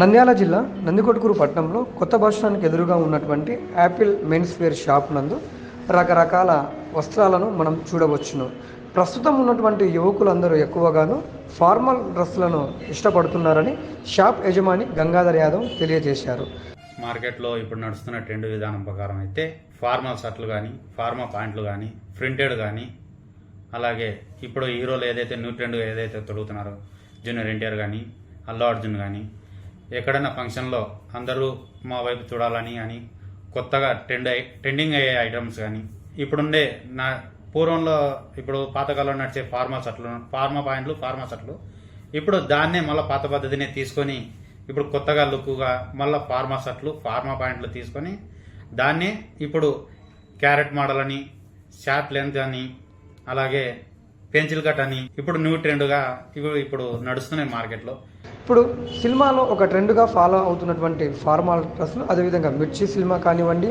నంద్యాల జిల్లా నందికొట్కూరు పట్టణంలో కొత్త బస్టాండ్కి ఎదురుగా ఉన్నటువంటి యాపిల్ మెన్స్ వేర్ షాప్ నందు రకరకాల వస్త్రాలను మనం చూడవచ్చును. ప్రస్తుతం ఉన్నటువంటి యువకులందరూ ఎక్కువగాను ఫార్మల్ డ్రెస్సులను ఇష్టపడుతున్నారని షాప్ యజమాని గంగాధర్ యాదవ్ తెలియజేశారు. మార్కెట్లో ఇప్పుడు నడుస్తున్న ట్రెండ్ విధానం ప్రకారం అయితే ఫార్మల్ షర్ట్లు కానీ ఫార్మల్ ప్యాంట్లు కానీ ప్రింటెడ్ కానీ అలాగే ఇప్పుడు హీరోలు ఏదైతే న్యూ ట్రెండ్గా ఏదైతే తొడుగుతున్నారో జూనియర్ ఎన్టీఆర్ కానీ అల్లు అర్జున్ కానీ ఎక్కడైనా ఫంక్షన్లో అందరూ మా వైపు చూడాలని అని కొత్తగా ట్రెండ్ ట్రెండింగ్ అయ్యే ఐటమ్స్ కానీ ఇప్పుడుండే నా పూర్వంలో ఇప్పుడు పాతకాలంలో నడిచే ఫార్మా షర్ట్లు ఫార్మా పాయింట్లు ఫార్మా షర్ట్లు ఇప్పుడు దాన్నే మళ్ళీ పాత పద్ధతిని తీసుకొని ఇప్పుడు కొత్తగా లుక్గా మళ్ళీ ఫార్మా షర్ట్లు ఫార్మా పాయింట్లు తీసుకొని దాన్నే ఇప్పుడు క్యారెట్ మోడల్ అని షార్ట్ లెంత్ అని అలాగే పెన్సిల్ కట్ అని ఇప్పుడు న్యూ ట్రెండ్గా ఇప్పుడు ఇప్పుడు నడుస్తున్నాయి మార్కెట్లో. ఇప్పుడు సినిమాలో ఒక ట్రెండ్గా ఫాలో అవుతున్నటువంటి ఫార్మల్ డ్రెస్సులు అదేవిధంగా మిర్చి సినిమా కానివ్వండి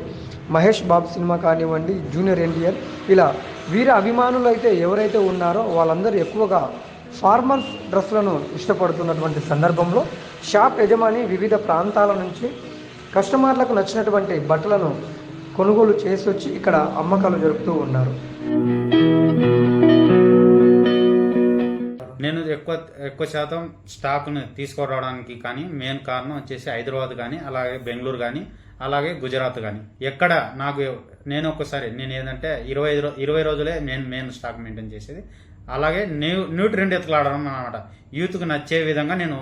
మహేష్ బాబు సినిమా కానివ్వండి జూనియర్ ఎన్టీఆర్ ఇలా వీరి అభిమానులు అయితే ఎవరైతే ఉన్నారో వాళ్ళందరూ ఎక్కువగా ఫార్మల్ డ్రెస్సులను ఇష్టపడుతున్నటువంటి సందర్భంలో షాప్ యజమాని వివిధ ప్రాంతాల నుంచి కస్టమర్లకు నచ్చినటువంటి బట్టలను కొనుగోలు చేసి వచ్చి ఇక్కడ అమ్మకాలు జరుపుతూ ఉన్నారు. ఎక్కువ ఎక్కువ శాతం స్టాక్ను తీసుకురావడానికి కానీ మెయిన్ కారణం వచ్చేసి హైదరాబాద్ కానీ అలాగే బెంగళూరు కానీ అలాగే గుజరాత్ కానీ. ఎక్కడ నాకు నేను ఒక్కసారి నేను ఏంటంటే ఇరవై ఐదు ఇరవై రోజులే నేను మెయిన్ స్టాక్ మెయింటైన్ చేసేది. అలాగే న్యూ న్యూ ట్రెండ్ ఎత్తులాడడం అనమాట యూత్కు నచ్చే విధంగా నేను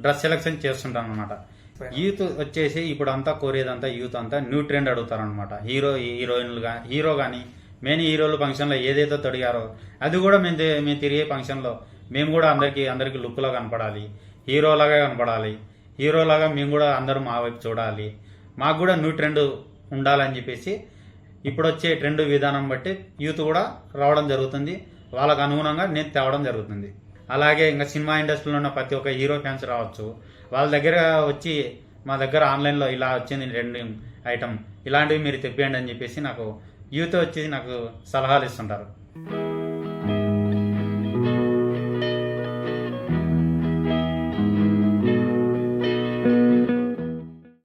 డ్రెస్ సెలెక్షన్ చేస్తుంటాను అనమాట యూత్ వచ్చేసి ఇప్పుడు అంతా కోరేదంతా యూత్ అంతా న్యూ ట్రెండ్ అడుగుతారనమాట హీరో హీరోయిన్లు కానీ హీరో కానీ మెయిన్ హీరోలు ఫంక్షన్లో ఏదైతే తొడిగారో అది కూడా మేము మేము తిరిగే ఫంక్షన్లో మేము కూడా అందరికీ అందరికీ లుక్లా కనపడాలి. హీరోలాగా కనపడాలి. హీరోలాగా మేము కూడా అందరూ మా వైపు చూడాలి. మాకు కూడా న్యూ ట్రెండ్ ఉండాలని చెప్పేసి ఇప్పుడు వచ్చే ట్రెండ్ విధానం బట్టి యూత్ కూడా రావడం జరుగుతుంది. వాళ్ళకు అనుగుణంగా నేను తేవడం జరుగుతుంది. అలాగే ఇంకా సినిమా ఇండస్ట్రీలో ఉన్న ప్రతి ఒక్క హీరో ఫ్యాన్స్ రావచ్చు. వాళ్ళ దగ్గర వచ్చి మా దగ్గర ఆన్లైన్లో ఇలా వచ్చింది ట్రెండింగ్ ఐటమ్ ఇలాంటివి మీరు తెప్పియండి అని చెప్పేసి నాకు యూత్ వచ్చి నాకు సలహాలు ఇస్తుంటారు.